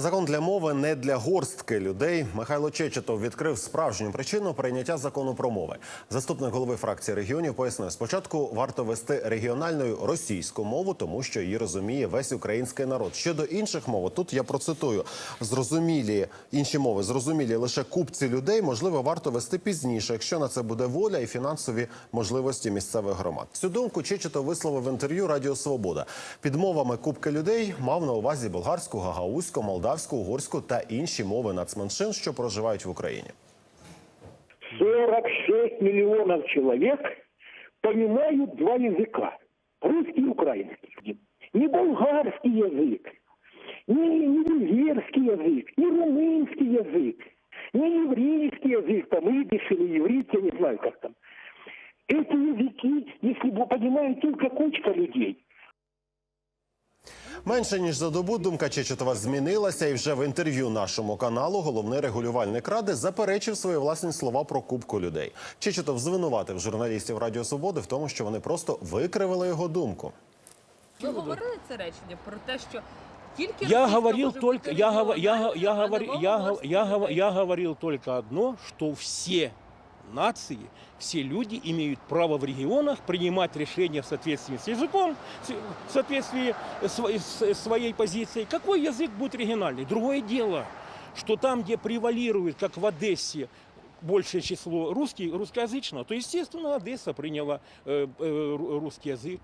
Закон для мови не для горстки людей. Михайло Чечетов відкрив справжню причину прийняття закону про мови. Заступник голови фракції регіонів пояснив, спочатку варто вести регіональною російську мову, тому що її розуміє весь український народ. Щодо інших мов, тут я процитую зрозумілі інші мови, зрозумілі лише купці людей. Можливо, варто вести пізніше, якщо на це буде воля і фінансові можливості місцевих громад. Цю думку Чечетов висловив в інтерв'ю Радіо Свобода. Під мовами купки людей мав на увазі болгарську, гагаузьку, молдавську, угорську та інші мови нацменшин, що проживають в Україні. 46 миллионов человек понимают два языка. Русский и украинский. Не болгарский язык, не, не венгерский язык, не румынский язык, не еврейский язык, там, идиш или иврит, я не знаю как там. Эти языки, если бы понимают только кучка людей, Менше ніж за добу думка Чечетова змінилася, і вже в інтерв'ю нашому каналу головний регулювальник ради заперечив свої власні слова про кубку людей. Чечетов звинуватив журналістів Радіо Свободи в тому, що вони просто викривили його думку. Ви говорили це речення про те, що тільки Я говорил только, я, я, я, я, го- я, говор- мовою. я говорил только одно, что все нации, все люди имеют право в регионах принимать решения в соответствии с языком, с- в соответствии сво- с своей позицией. Какой язык будет региональный? Другое дело, что там, где превалирует, как в Одессе, большее число русский, русскоязычного, то, естественно, Одесса приняла э, э, ру- русский язык.